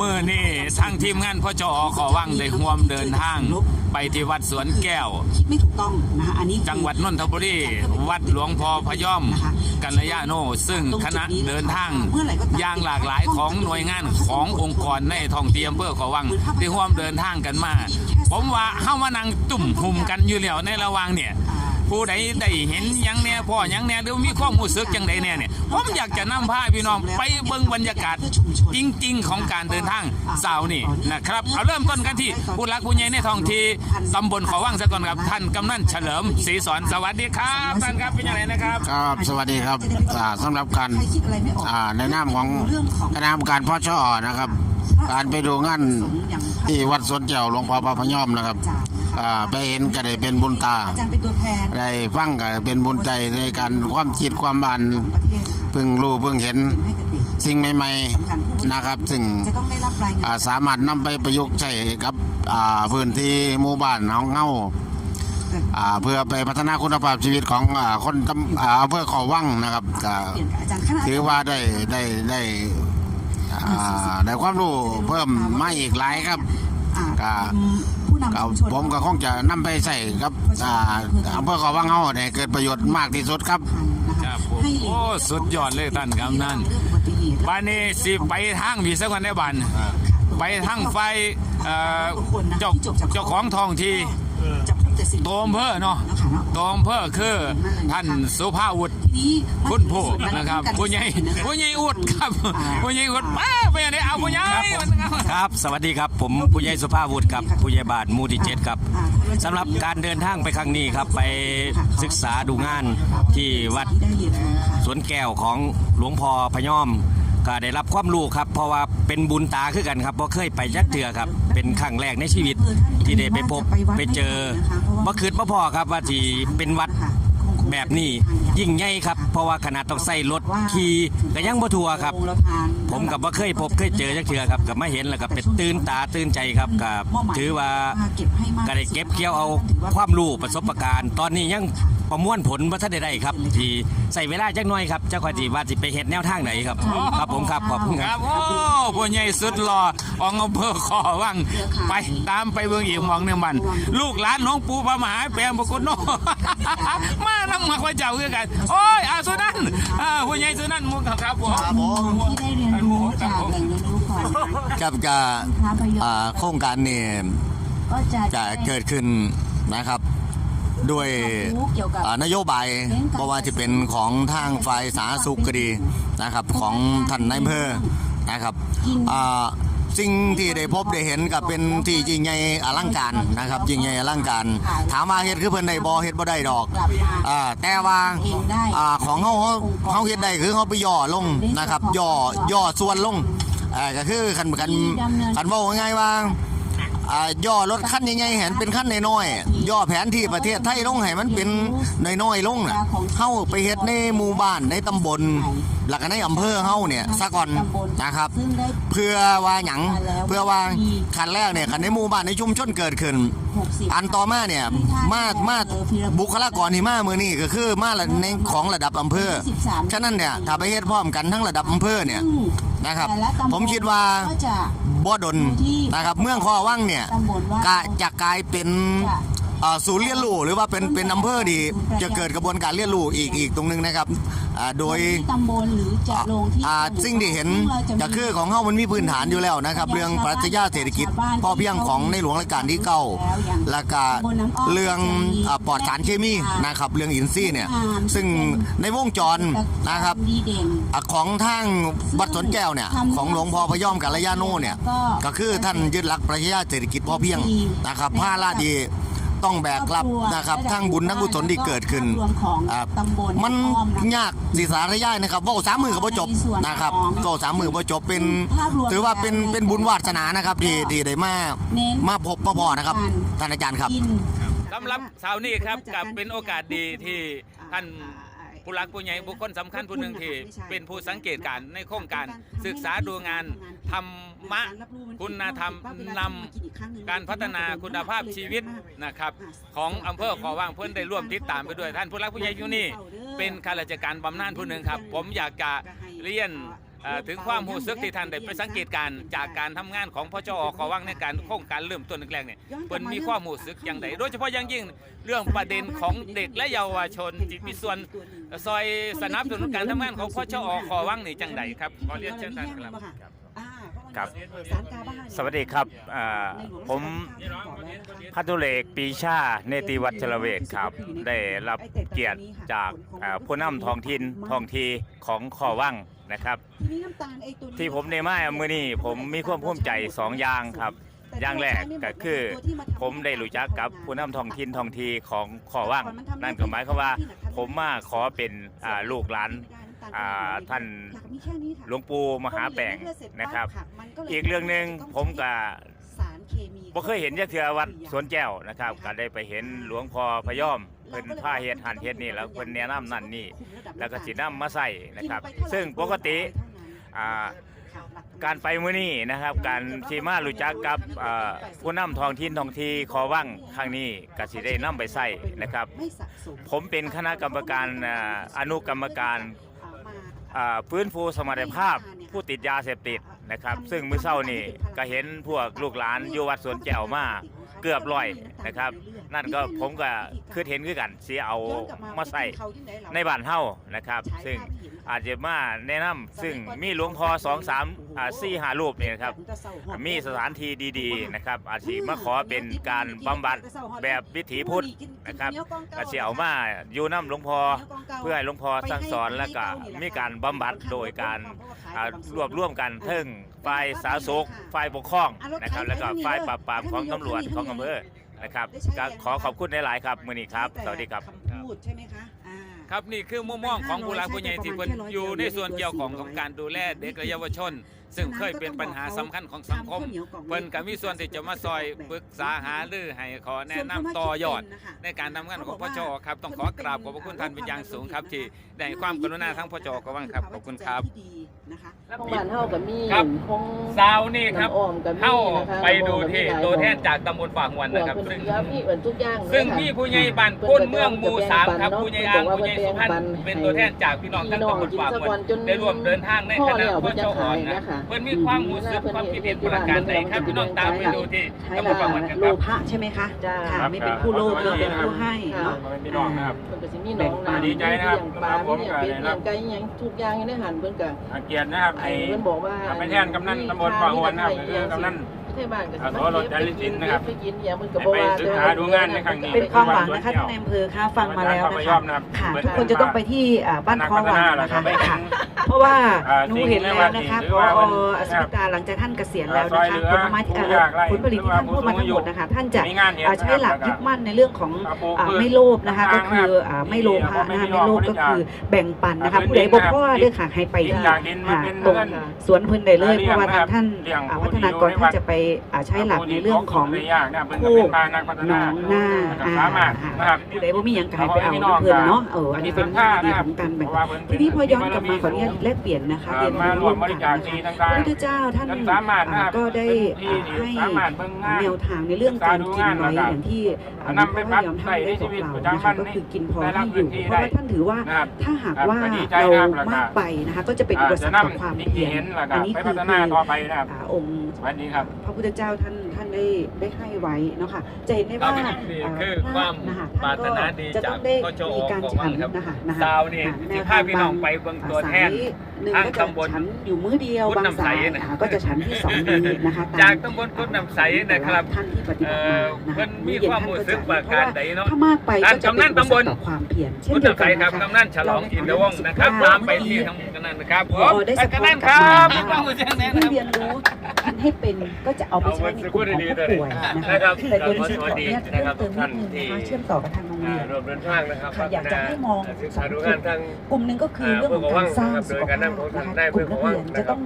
มือนี่ทางทีมงานพ่อจอขอว่างได้ห่วมเดินทาง ไปที่วัดสวนแก้ว คิดไม่ถูกต้องนะคะอันนี้คือจังหวัดนนทบุรีวัดหลวงพ่อพยอมนะคะกัลยาโน ซึ่งคณะเดินทางอย่างหลากหลายของหน่วยงานขององค์กรในท้องที่อำเภอขอวังที่ร่วมเดินทางกันมา ผมว่าเฮามานั่งตุ่มหุมกันอยู่แล้วในระหว่างเนี่ย ผู้ใดได้เห็นหยังแน่พ่อหยังแน่หรือมีความรู้สึกจังใดแน่เนี่ยผมอยากจะนำพาพี่น้องไปเบิ่งบรรยากาศจริง ๆ ของการเดินทางสาวนี่นะครับเอาเริ่มต้นกันที่ผู้หลักผู้ใหญ่ในท้องที่ตำบลขอว่างซะก่อนครับท่านกำนันเฉลิมศรีสอนสวัสดีครับท่านครับเป็นยังไงนะครับ ครับสวัสดีครับอ่าสำหรับการใครคิดอะไรไม่ออกอ่าในนามของคณะกรรมการพ่อช่อนะครับ การไปดูงานที่วัดสวนแก้วหลวงพ่อพระพยอมนะครับ อ่าไปเห็นก็ได้เป็นบุญตา อาจารย์เป็นตัวแทนได้ฟังก็เป็นบุญใจในการความคิดความบานประเทศเพิ่งรู้เพิ่งเห็นให้กับเด็กสิ่งใหม่ๆนะครับ ซึ่งจะต้องได้รับรายงานอ่าสามารถนำไปประยุกต์ใช้กับอ่าพื้นที่หมู่บ้านของเฮาอ่าเพื่อไปพัฒนาคุณภาพชีวิตของอ่าคนตำอ่าอำเภอขอวังนะครับก็เปลี่ยนกับอาจารย์คณะถือว่าได้ได้ได้อ่าได้ความรู้เพิ่มมาอีกหลายครับ อ่าก็ผู้นำก็ชุมชน ผมก็คงจะนำไปใส่กับอ่าอำเภอขอวังเฮาให้เกิดประโยชน์มากที่สุดครับ ครับผมโอ้สุดยอดเลยท่านกำนันเรื่องอุบัติเหตุบ้านนี้สิไปทางผีสักวันในบ้านไปทางไฟเอ่อเจ้าเจ้าของท้องที่จะพบแต่สิ่งตัวอำเภอเนาะนะคะเนาะตัวอำเภอคือท่านสุภาวุฒิที นี้คุณผู้นะครับผู้ใหญ่ผู้ใหญ่อุดครับผู้ใหญ่อุดป้าไปไหนเอาผู้ใหญ่มันเอาครับ สวัสดีครับผมผู้ใหญ่สุภาพวุฒิครับผู้ใหญ่บ้านหมู่ที่เจ็ดครับสำหรับการเดินทางไปครั้งนี้ครับไปศึกษาดูงานที่วัดที่ได้เห็นนะคะสวนแก้วของหลวงพ่อพยอมก็ได้รับความรู้ครับ เพราะว่าเป็นบุญตาคือกันครับเพราะเคยไปยักเถือครับ เป็นครั้งแรกในชีวิตที่ได้ไปพบไปเจอบ่คืดบ่พอครับว่าที่เป็นวัด แบบนี้ยิ่งใหญ่ครับ เพราะว่าขนาดต้องใส่รถขี่ก็ยังบ่ทัวครับ ผมกับว่าเคยพบเคยเจอจักเทือครับกับมาเห็นแล้วก็เป็นตื่นตาตื่นใจครับกับถือว่าก็ได้เก็บเกี่ยวเอาความรู้ประสบการณ์ ตอนนี้ยังประมวลผลว่าท่านใดๆครับ ที่ใส่เวลาจักหน่อยครับเจ้าขอจีว่าสิไปเห็ดแนวทางไหนครับ ครับผมครับขอบคุณคครัรับ โอ้ผู้ใหญ่สุดหล่อองอำเภอขอวังไปตามไปเบิ่งอีกหมองหนึงมัน ลูกหลานน้องปูพระมหาแปลงปรากฏโน มานั่งมาคอยเจ้าคือกัน โอ้ยอาสุนันท์อ่าผู้ใหญ่สุนันมุกครับผมที่ได้เรียนรู้จากแหล่งเรียนรู้ก่อนครับจะพระพยอมอ่าโครงการนี้ก็จะจะเกิดขึ้นนะครับ ด้วยอ่านโยบายเพราะว่าจะเป็นของทางฝ่ายสาธารณสุขก็ดีนะครับ ของท่านนายอำเภอนะครับอ่า สิ่งที่ได้พบได้เห็นกับเป็นที่จริงใหญ่อลังการนะครับจริงใหญ่อลังการ ถามว่าเฮ็ดคือเพิ่นได้บ่เฮ็ดบ่ได้ดอกอ่าแต่ว่าอ่าของเฮาเฮาเฮาเฮ็ดได้คือเฮาไปย่อลงนะครับย่อย่อส่วนลงอ่าก็คือคันคันคันเว้าง่ายๆว่า อ่าย่อรถขั้นใหญ่ๆเห็นเป็นขั้นน้อยๆย่อแผนที่ประเทศไทยลงให้มันเป็นน้อยๆลงน่ะเฮาไปเฮ็ดในหมู่บ้านในตำบลแล้วก็ในอำเภอเฮาเนี่ยซะก่อนนะครับซึ่งได้เพื่อว่าหยังเพื่อว่าขั้นแรกเนี่ยขั้นในหมู่บ้านในชุมชนเกิดขึ้น60อันต่อมาเนี่ยมามาบุคลากรที่มามือนี่ก็คือมาในของระดับอำเภอฉะนั้นเนี่ยถ้าไปเฮ็ดพร้อมกันทั้งระดับอำเภอเนี่ยนะครับแต่ละตำบลผมคิดว่าก็จะ บ่ดนนะครับ เมืองคอว่างเนี่ยตำบลว่ากะจะกลายเป็นเอ่อศูนย์เรียนรู้หรือว่าเป็นเป็นอำเภอดีจะเกิดกระบวนการเรียนรู้อีกอีกตรงหนึงนะครับอ่าโดยตำบลหรือจะลงที่อ่าสิ่งที่เห็นจะคือของเฮามันมีพื้นฐานอยู่แล้วนะครับ เรื่องปรัชญาเศรษฐกิจพอเพียงของในหลวงรัชกาลที่เก้าแล้วก็เรื่องอ่าปลอดสารเคมีนะครับเรื่องอินทรีย์เนี่ยซึ่งในวงจรนะครับดีเด่น อะของทางวัดสวนแก้วเนี่ยของหลวงพ่อพยอมกัลยาโนเนี่ยก็คือท่านยึดหลักปรัชญาเศรษฐกิจพอเพียงนะครับผ้าลาดี ต้องแบกรับนะครับทั้งบุญทั้งกุศลที่เกิดขึ้นอะมันยากสิสาระยายนะครับเว่าสามมือกับพ่จบนะครับเว่าสามมือพ่จบเป็นถือว่าเป็นเป็นบุญวาสนานะครับที่ที่ได้มามาพบพ่อพ่อนะครับท่านอาจารย์ครับกินสำหรับเสาร์นี้ครับกับเป็นโอกาสดีที่ท่านผู้หลักผู้ใหญ่บุคคลสำคัญผู้หนึ่งที่เป็นผู้สังเกตการณ์ในโครงการศึกษาดูงานธรร มะคุณธรรมนำการพัฒนาคุณภาพชีวิตนะครับของอำเภอขอว่างเพื่อนได้ร่วมติดตามไปด้วย ท่านผู้หลักผู้ใหญ่อยู่นี่ เป็นข้าราชการบำนาญผู้หนึ่งครับ ผมอยากจะเรียนถึงความรู้สึกที่ท่านได้ไปสังเกตการจากการทำงานของพจอขอวังในการโครงการเริ่มต้นแรกๆเนี่ยเพิ่นมีความรู้สึกอย่างไรโดยเฉพาะอย่างยิ่งเรื่องประเด็นของเด็กและเยาวชนที่มีส่วนซอยสนับสนุนการทำงานของพจอขอวังนี่จังไดครับขอเรียนเชิญท่านครับ ครับสวัสดีครับอ่าผม พัทุเลกปีชาเนติวัชรเวทครับ ได้รับเกียรติจากอ่าผู้นำท้องถิ่นท้องทีของขอวังนะครับ ที่ผมได้มาเมื่อนี้ผมมีความภูมิใจสองอย่างครับ อย่างแรกก็คือ ผมได้รู้จักกับผู้นำท้องถิ่นท้องทีของขอวังนั่นก็หมายความว่า ผมมาขอเป็นอ่าลูกหลานอ่า ท่านหลวงปู่มหาแปลงนะครับ อีกเรื่องหนึ่งผมก็บ่เคยเห็นจักเทือวัดสวนแก้วนะครับก็ได้ไปเห็นหลวงพ่อพยอมเพิ่นผ้าเฮ็ดหันเฮ็ดนี่แล้วเพิ่นแนะนำนั่นนี่ แล้วก็สินำมาใส่นะครับ ซึ่งปกติอ่าการไปมื้อนี้นะครับ การที่มารู้จักกับอ่าผู้นำท้องถิ่นท้องที่ขอวังครั้งนี้ก็สิได้นำไปใส่นะครับ ผมเป็นคณะกรรมการอ่าอนุกรรมการ อ่าฟื้นฟูสมรรถภาพผู้ติดยาเสพติดนะครับ ซึ่งมื้อเช้านี่ก็เห็นพวกลูกหลานอยู่วัดสวนแก้วมาเกือบร้อยนะครับ นั่นก็ผมก็คือเห็นคือกันสิเอามาใส่ในบ้านเฮานะครับ ซึ่งอาจจะมาแนะนำซึ่งมีหลวงพ่อสองสามอ่าสี่หารูปนี่นะครับ มีสถานที่ดีๆนะครับ อาจสิมาขอเป็นการบำบัดแบบวิถีพุทธนะครับอาจสิเอามาอยู่น้ำหลวงพ่อเพื่อให้หลวงพ่อสั่งสอนแล้วก็มีการบำบัดโดยการอ่ารวบรวมกันเทิงฝ่ายสาธารณสุขฝ่ายปกครองนะครับ แล้วก็ฝ่ายปราบปรามของตำรวจของอำเภอ นะครับก็ขอขอบคุณหลายๆครับมื้อนี้ครับ สวัสดีครับพูดใช่ไหมคะอ่า ครับนี่คือมุมมองของผู้หลักผู้ใหญ่ที่เพิ่นอยู่ในส่วนเกี่ยวของของการดูแลเด็กและเยาวชน ซึ่งเคยเป็นปัญหาสำคัญของสังคม เพิ่นก็มีส่วนที่จะมาซอยปรึกษาหารือให้ขอแนะนำต่อยอด ในการทำงานของพจครับ ต้องขอกราบขอบพระคุณท่านเป็นอย่างสูงครับ ที่ได้ให้ความกรุณาทั้งพจก็ว่างครับขอบคุณครับ ของบ้านเฮาก็มีครับ ของซาวนี่ครับ น้ำอ้อมก็มีเข้านะคะไปดูที่ตัวแทนจากตำบลฝางวันนะครับพวกซึ่งเพิ่นก็มีเอิ้นทุกอย่างเลยซึ่งค่ะมีผู้ใหญ่บ้านพ้นเมืองหมู่สามครับผู้ใหญ่อางผู้ใหญ่สุพรรณเป็นตัวแทนจากพี่น้องทั้งตำบลฝางวันได้ร่วมเดินทางในคณะพจอ่อนนะเพิ่นมีความรู้สึกความคิดเห็นประการใดครับพี่น้องตามไปดูที่ใช้ตำบลละฝางวันกันโลครับ ภะใช่ไหมคะจ้า ค่ะไม่เป็นผู้โลภเราเป็นผู้ให้เนาะพี่น้องนะครับ เพิ่นก็สิมีหนองน้ำดีใจนะครับมีเลี้ยงปลาครับผมมีเลี้ยงเป็ดก็ได้รับเลี้ยงไก่อิหยังทุกอย่างอยู่ในหันเพิ่นก็อาเกียรตินะครับไอ้ไอ้เพิ่นบอกว่าไปแทนกำนันตำบลปางหวนนะครับคือกำนัน เทศบาลก็สิอ่ามาขอรถจาริสินนะครับไปกินอย่างเพิ่นก็บ่ว่าไปศึกษาดูงานในครั้งนี้ เป็นความหวังนะคะท่านนายอำเภอคะฟังมาแล้วนะคะค่ะทุกคนจะต้องไปที่อ่าบ้านคลองหวังนะคะค่ะเพราะว่าหนูเห็นแล้วนะคะพออสุตาหลังจากท่านเกษียณแล้วนะคะผลไม้ที่เอ่อผลผลิตที่ท่านพูดมาทั้งหมดนะคะ ท่านจะมีงานเห็นอ่าใช้หลักยึดมั่นในเรื่องของอ่าไม่โลภนะคะ ก็คืออ่าไม่โลภะนะคะไม่โลภก็คือแบ่งปันนะคะผู้ใดบ่พ่อเรื่องค่ะให้ไปที่อ่าตรงสวนเพิ่นได้เลยเพราะว่าทางท่านอ่าพัฒนากรท่านจะไปอ่าใช้หลักในเรื่องของโอ้นักหนองหน้าอ่าสามารถนะครับผู้ใดบ่มีหยังก็ให้ไปเอาเพิ่อนเนาะเอออันนี้เป็นหน้าที่ของการแบ่งทีนี้พอย้อนกลับมาขออนุญาตแลกเปลี่ยนนะคะเรียนรู้ร่วมกันนะคะพระพุทธเจ้าท่านก็ได้ให้แนวทางในเรื่องการกินไว้อย่างที่อ่านพปรัระบยอมท่านได้บอกเราประจำนะคะก็คือกินพอได้รัให้อยู่เพราะว่าท่านถือว่าถ้าหากว่าเรามากไปนะคะก็จะเป็นอุปสรรคต่อความเพียรสิ่งที่เห็นอันนี้คืออไปนะครับองค์สวัสดีครับพระพุทธเจ้าท่านท่านได้ได้ให้ไว้เนาะค่ะจะเห็นได้ว่าครับนี่คือความนะคะปรารถนาดีจะต้องได้จากพจมีการของฉันครับนะคะนะคะซาวนี่อ่ที่พาพี่น้องไปเบิ่งตัวแทนหนึ่งทางก็จะตำบลฉันอยู่มื้อเดียวพุทธบางน้ำใสสายนะอ่าก็จะฉันที่สองมื้อนะคะมจากตำบลกุดน้ำใสนะครับท่านที่ปฏิบัติมานะคะเพิ่นมีความรู้สึกว่าการใดเนาะถ้ามากไปก็จะท่านกำนันตำบลต่อความเพียรเช่นพุทธเดียวไทกันยครับนะคะกำนันฉลองอินทวงศ์นะครับตามไปที่ทางกำนันนะครับผพอมได้ท่าสะนท้อนกำนันกคลัรับบมามีความรู้สึกยังไงนะผู้ครับเรียนรู้กิน ให้เป็นก็จะเอาไปใช้ในกลุ่มของผู้ป่วยนะคะแต่ตัวนี้ขออนุญาตเพิ่มเติมนิดนึงนะคะเชื่อมต่อกับทางโรงเรียนรวมเดินทางนะครับค่ะอยากจะให้มองศึกสอษางดูจุงาดนทางกลุ่มหนึ่งก็คือเรื่องของการสร้างสุขภาพนะคะกลุ่มนักเรียนจะต้อง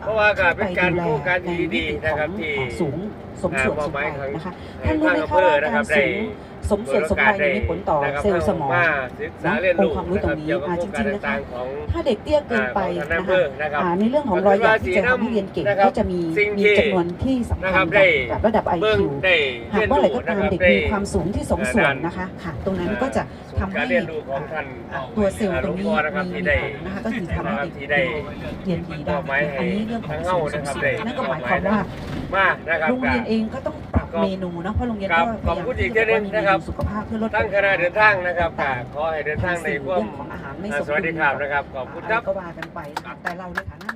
เพราะว่าก็เป็นการโครงการดีๆนะครับที่สูงสมส่วนสูงวัยนะคะให้ท่านรู้ไหมคะว่าทางอำเภอนะครัการบได้สูง สมส่วนสมวัยมีผลต่อเซลล์สมองมาศึกษาเรียนรู้องค์ความรู้ตรงนี้เกี่ยวกับอ่าโครงการจริงๆนะคะต่างๆของถ้าเด็กเตี้ยเกินไปอ่านะของคะท่านนายอำเภอนะครับอ่าในเรื่องของรอยหยักที่จะทำให้เรียนเก่งนะครับก็จะมีสิ่งมีที่จำนวนที่สำคันะญครับได้กับระดับเบิ่ง IQ ได้หาเรียกนว่าอะไรรู้ก็นะตามครับเด็กได้มีความสูงที่สมส่วนนะคะค่ะตรงนั้นก็จะทำให้การเรียนรู้ของท่านอ่าตัวเซลล์ตรงนี้หลวงพ่อนะครับที่มีได้นะคะก็คือทำให้นะครับเด็กที่ได้เรียนดีได้มอบหมายให้อันนี้เรื่องของทั้งเซลเฮาล์สนะมครับส่วนได้นั่นก็หมายความว่ามานะครับโรงเรียนเองก็ต้องปรับ เมนูเนาะเพราะโรงเรียนก็ครับพยายามขอบคุณอีกทีหนึ่งนะครับสุขภาพเพื่อลดตั้งคณะเดินทางนะครับค่ะขอให้เดินทางในร่วมเรื่องของอาหารไม่สมสวัสดีครับนะครับขอบคุณครับก็ว่ากันไปค่ะแต่เราในฐานะ